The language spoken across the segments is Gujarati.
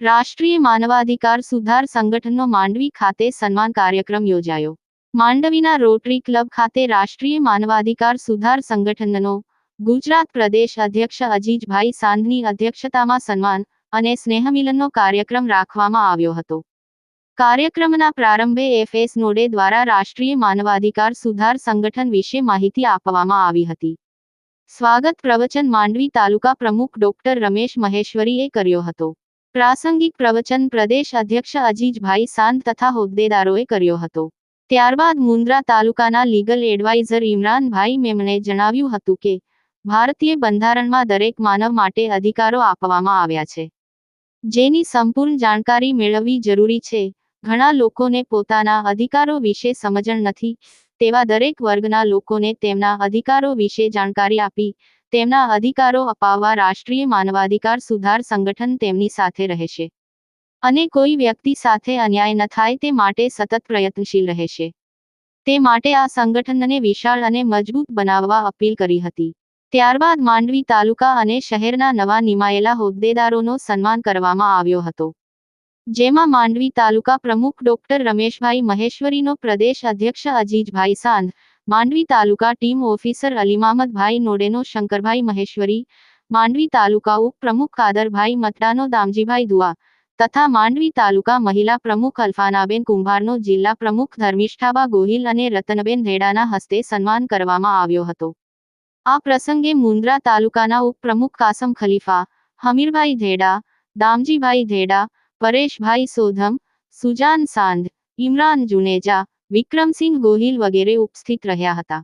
રાષ્ટ્રીય માનવાધિકાર સુધાર સંગઠનનો માંડવી ખાતે સન્માન કાર્યક્રમ યોજાયો. માંડવીના રોટરી ક્લબ ખાતે રાષ્ટ્રીય માનવાધિકાર સુધાર સંગઠનનો ગુજરાત પ્રદેશ અધ્યક્ષ અજીજભાઈ સાંધની અધ્યક્ષતામાં સન્માન અને સ્નેહમિલનનો કાર્યક્રમ રાખવામાં આવ્યો હતો. કાર્યક્રમના પ્રારંભે એફએસ નોડે દ્વારા રાષ્ટ્રીય માનવાધિકાર સુધાર સંગઠન વિશે માહિતી આપવામાં આવી હતી. સ્વાગત પ્રવચન માંડવી તાલુકા પ્રમુખ ડોક્ટર રમેશ મહેશ્વરીએ કર્યો હતો. પ્રાસંગિક પ્રવચન પ્રદેશ અધ્યક્ષ અજીજભાઈ સાંત તથા હોદ્દેદારોએ કર્યો હતો. ત્યારબાદ મુન્દ્રા તાલુકાના લીગલ એડવાઇઝર ઇમરાનભાઈ મેમણે જણાવ્યું હતું કે, ભારતીય બંધારણમાં દરેક માનવ માટે અધિકારો આપવામાં આવ્યા છે. જેની સંપૂર્ણ જાણકારી મેળવવી જરૂરી છે. ઘણા લોકોને પોતાના અધિકારો વિશે સમજણ નથી, તેવા દરેક વર્ગના લોકોને તેમના અધિકારો વિશે જાણકારી આપી, તેમના અધિકારો અપાવવા રાષ્ટ્રીય માનવાધિકાર સુધાર સંગઠન તેમની સાથે રહેશે. અને કોઈ વ્યક્તિ સાથે અન્યાય ન થાય તે માટે સતત પ્રયત્નશીલ રહેશે. તે માટે આ સંગઠનને વિશાળ અને મજબૂત બનાવવા અપીલ કરી હતી. ત્યારબાદ માંડવી તાલુકા અને શહેરના નવા નિમાયેલા હોદ્દેદારોનો સન્માન કરવામાં આવ્યો હતો. જેમાં માંડવી તાલુકા પ્રમુખ ડોક્ટર રમેશભાઈ મહેશ્વરીનો પ્રદેશ અધ્યક્ષ અજીજભાઈ સાંધ, માંડવી તાલુકા ટીમ ઓફિસર અલીમામદભાઈ નોડેનો શંકરભાઈ મહેશ્વરી, માંડવી તાલુકા ઉપપ્રમુખ કાદરભાઈ મતડાનો દામજીભાઈ દુઆ તથા માંડવી તાલુકા મહિલા પ્રમુખ અલ્ફાનાબેન કુંભારનો જિલ્લા પ્રમુખ ધર્મિષ્ઠાબા ગોહિલ અને રતનબેન ધેડાના હસ્તે સન્માન કરવામાં આવ્યો હતો. આ પ્રસંગે મુન્દ્રા તાલુકાના ઉપપ્રમુખ કાસમ ખલીફા, હમીરભાઈ ધેડા, દામજીભાઈ ધેડા પરેશભાઈ સોધમ, સુજાન સાંધ, ઇમરાન જુનેજા, વિક્રમસિંહ ગોહિલ વગેરે ઉપસ્થિત રહ્યા હતા.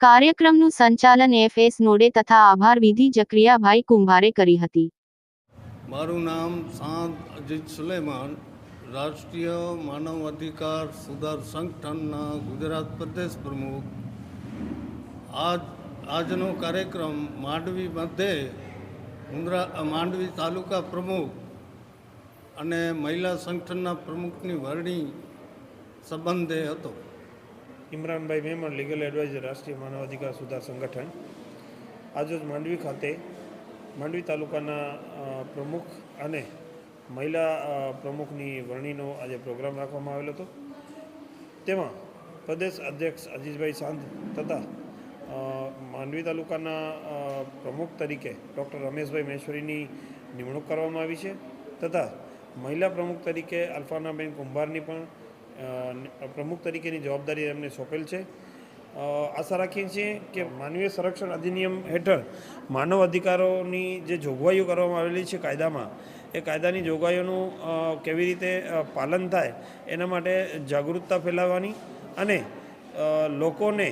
કાર્યક્રમનું સંચાલન એફએસ નોડે તથા આભાર વિધિ જક્રિયાભાઈ કુંભારે કરી હતી. મારું નામ સાંત અજીત સુલેમાન, રાષ્ટ્રીય માનવ અધિકાર સુધાર સંગઠનના ગુજરાત પ્રદેશ પ્રમુખ. આજ, આજનો કાર્યક્રમ માંડવી મધ્યે મુંદ્રા માંડવી તાલુકા પ્રમુખ અને મહિલા સંગઠનના પ્રમુખની વરણી સંબંધે હતો. ઇમરાનભાઈ મેમણ લીગલ એડવાઇઝર રાષ્ટ્રીય માનવ અધિકાર સુધાર સંગઠન. આજરોજ માંડવી ખાતે માંડવી તાલુકાના પ્રમુખ અને મહિલા પ્રમુખની વરણીનો આજે પ્રોગ્રામ રાખવામાં આવેલો હતો. તેમાં પ્રદેશ અધ્યક્ષ અજીતભાઈ સાંધ તથા માંડવી તાલુકાના પ્રમુખ તરીકે ડૉક્ટર રમેશભાઈ મહેશ્વરીની નિમણૂક કરવામાં આવી છે તથા મહિલા પ્રમુખ તરીકે અલ્ફાનાબેન કુંભારની પણ પ્રમુખ તરીકેની જવાબદારી એમને સોંપેલ છે. આશા રાખીએ છીએ કે માનવીય સંરક્ષણ અધિનિયમ હેઠળ માનવ અધિકારોની જે જોગવાઈઓ કરવામાં આવેલી છે કાયદામાં, એ કાયદાની જોગવાઈઓનું કેવી રીતે પાલન થાય એના માટે જાગૃતતા ફેલાવવાની અને લોકોને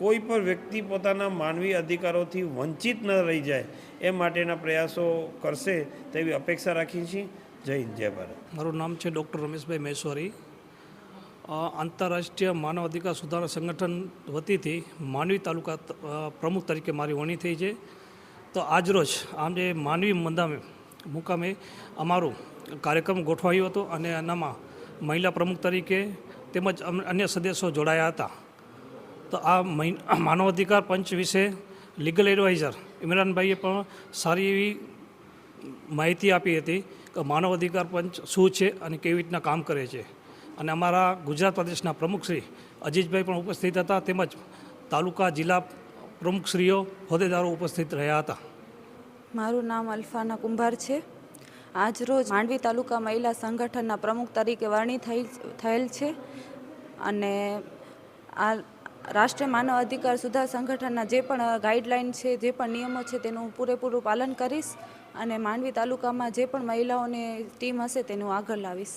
કોઈ પણ વ્યક્તિ પોતાના માનવી અધિકારોથી વંચિત ન રહી જાય એ માટેના પ્રયાસો કરશે તેવી અપેક્ષા રાખીએ છીએ. જય હિન્દ, જય ભારત. મારું નામ છે ડૉક્ટર રમેશભાઈ મહેશ્વરી. આંતરરાષ્ટ્રીય માનવ અધિકાર સુધારણા સંગઠન વતીથી માનવી તાલુકા પ્રમુખ તરીકે મારી વરણી થઈ છે. તો આજરોજ આમ જે માનવી મંદામે, મુકામે અમારું કાર્યક્રમ ગોઠવાયો હતો અને એનામાં મહિલા પ્રમુખ તરીકે તેમજ અન્ય સદસ્યો જોડાયા હતા. તો આ માનવ અધિકાર પંચ વિશે લીગલ એડવાઇઝર ઇમરાનભાઈએ પણ સારી એવી માહિતી આપી હતી કે માનવ અધિકાર પંચ શું છે અને કેવી રીતના કામ કરે છે. અને અમારા ગુજરાત પ્રદેશના પ્રમુખશ્રી અજીતભાઈ પણ ઉપસ્થિત હતા, તેમજ તાલુકા જિલ્લા પ્રમુખશ્રીઓ હોદ્દેદારો ઉપસ્થિત રહ્યા હતા. મારું નામ અલ્ફાના કુંભાર છે. આજરોજ માંડવી તાલુકા મહિલા સંગઠનના પ્રમુખ તરીકે વરણી થયેલ છે. અને આ રાષ્ટ્રીય માનવ અધિકાર સુધાર સંગઠનના જે પણ ગાઈડલાઈન છે, જે પણ નિયમો છે તેનું હું પૂરેપૂરું પાલન કરીશ અને માંડવી તાલુકામાં જે પણ મહિલાઓની ટીમ હશે તેનું આગળ લાવીશ.